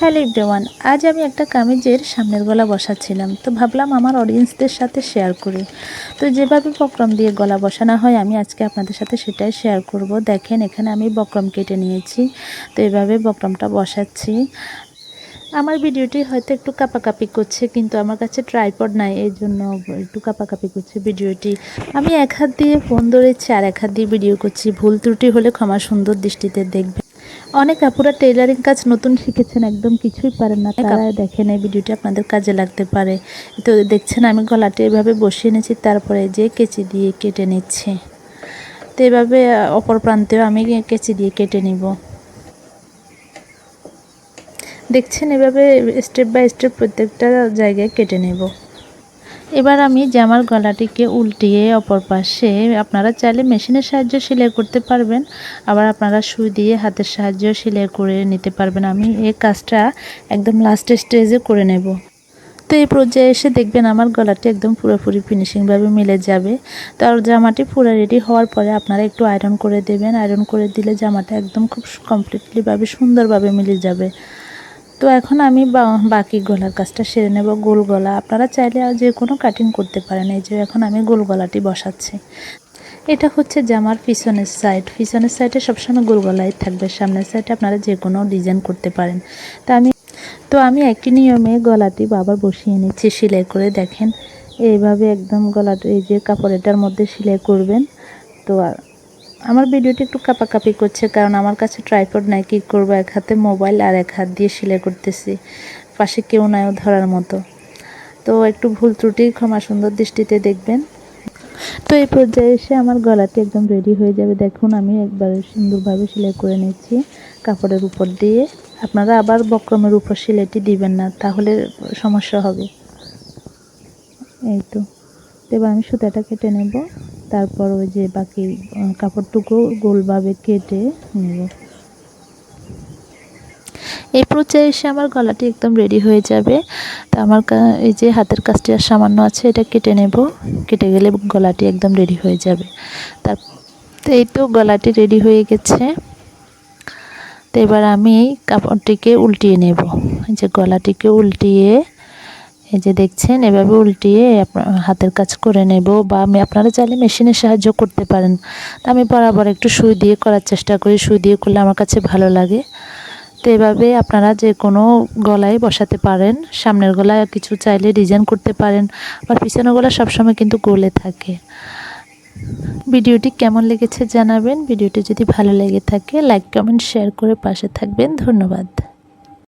Hello everyone, আজ আমি একটা কামিজের সামনের গলা বসাচ্ছিলাম। তো ভাবলাম আমার অডিয়েন্সদের সাথে শেয়ার করি। তো যেভাবে বক্রম দিয়ে গলা বসানো হয়, আমি আজকে আপনাদের সাথে সেটাই শেয়ার করব। দেখেন, এখানে আমি বক্রম কেটে নিয়েছি। তো এভাবে বক্রমটা বসাচ্ছি। আমার ভিডিওটি হয়তো একটু কাপাকাপি করছে, কিন্তু আমার কাছে ট্রাইপড নাই, এই জন্য একটু কাপাকাপি করছে ভিডিওটি। আমি এক হাত দিয়ে ফোন ধরেছি, আর এক হাত দিয়ে ভিডিও করছি। ভুল ত্রুটি হলে ক্ষমা সুন্দর দৃষ্টিতে দেখবে অনেক আপুরা টেইলারিং কাজ নতুন শিখেছেন একদম কিছুই পারেন না। তারা দেখেন এই ভিডিওটি আপনাদের কাজে লাগতে পারে। তো দেখছেন আমি গলাটি এভাবে বসিয়ে নিয়েছি তারপরে যে কেচি দিয়ে কেটে নিচ্ছি। তো এভাবে অপর প্রান্তেও আমি কেচি দিয়ে কেটে নিব। দেখছেন এভাবে স্টেপ বাই স্টেপ প্রত্যেকটা জায়গায় কেটে নেব। এবার আমি জামার গলাটিকে উল্টিয়ে অপর পাশে, আপনারা চাইলে মেশিনের সাহায্যে সেলাই করতে পারবেন। আবার আপনারা সুই দিয়ে হাতের সাহায্যেও সেলাই করে নিতে পারবেন। আমি এই কাজটা একদম লাস্ট স্টেজে করে নেব। তো এই পর্যায়ে এসে দেখবেন আমার গলাটি একদম পুরোপুরি ফিনিশিংভাবে মিলে যাবে। তো আর জামাটি পুরো রেডি হওয়ার পরে আপনারা একটু আয়রন করে দেবেন। আয়রন করে দিলে জামাটা একদম খুব কমপ্লিটলিভাবে সুন্দরভাবে মিলে যাবে। তো এখন আমি বাকি গলার কাজটা সেরে নেব গোল গলা। আপনারা চাইলে আর যে কোনো কাটিং করতে পারেন। এই যে এখন আমি গোল গলাটি বসাচ্ছি। এটা হচ্ছে জামার পিছনের সাইড পিছনের সাইডে সবসময় গোল গলাই থাকবে। সামনের সাইডে আপনারা যে কোনো ডিজাইন করতে পারেন। তা আমি, তো আমি একটি নিয়মে গলাটি বাবার বসিয়ে নিচ্ছি সেলাই করে দেখেন। এইভাবে একদম গলাটা, এই যে কাপড়েটার মধ্যে সেলাই করবেন। তো আমার ভিডিওটি একটু কাপাকাপি করছে, কারণ আমার কাছে ট্রাইপড নাই, কী করব? এক হাতে মোবাইল আর এক হাত দিয়ে সেলাই করতেছি। পাশে কেউ নাইও ধরার মতো। তো একটু ভুল ত্রুটি, ক্ষমা সুন্দর দৃষ্টিতে দেখবেন। তো এই পর্যায়ে এসে আমার গলাটি একদম রেডি হয়ে যাবে। দেখুন, আমি একবার সুন্দরভাবে সেলাই করে নিচ্ছি কাপড়ের উপর দিয়ে। আপনারা আবার বক্রমের উপর সেলাইটি দিবেন না, তাহলে সমস্যা হবে। এই তো। এবার আমি সুতাটা কেটে নেব। তারপর ওই যে বাকি কাপড়টুকু গোলভাবে কেটে নেব। এই পর্যায়ে এসে আমার গলাটি একদম রেডি হয়ে যাবে। তা আমার এই যে হাতের কাজটি আর সামান্য আছে, এটা কেটে নেব। কেটে গেলে গলাটি একদম রেডি হয়ে যাবে। তার এই তো গলাটি রেডি হয়ে গেছে। তো এবার আমি কাপড়টিকে উল্টিয়ে নেব। এই যে গলাটিকে উল্টিয়ে এই যে দেখছেন, এভাবে উল্টিয়ে আপনার হাতের কাজ করে নেব বা আমি আপনারা চাইলে মেশিনের সাহায্য করতে পারেন। তা আমি বরাবর একটু সুই দিয়ে করার চেষ্টা করি, সুই দিয়ে করলে আমার কাছে ভালো লাগে। তো এভাবে আপনারা যে কোনো গলায় বসাতে পারেন, সামনের গলায় কিছু চাইলে ডিজাইন করতে পারেন আর পিছনের গলা সবসময় কিন্তু গোলে থাকে। ভিডিওটি কেমন লেগেছে জানাবেন, ভিডিওটি যদি ভালো লেগে থাকে লাইক কমেন্ট শেয়ার করে পাশে থাকবেন। ধন্যবাদ।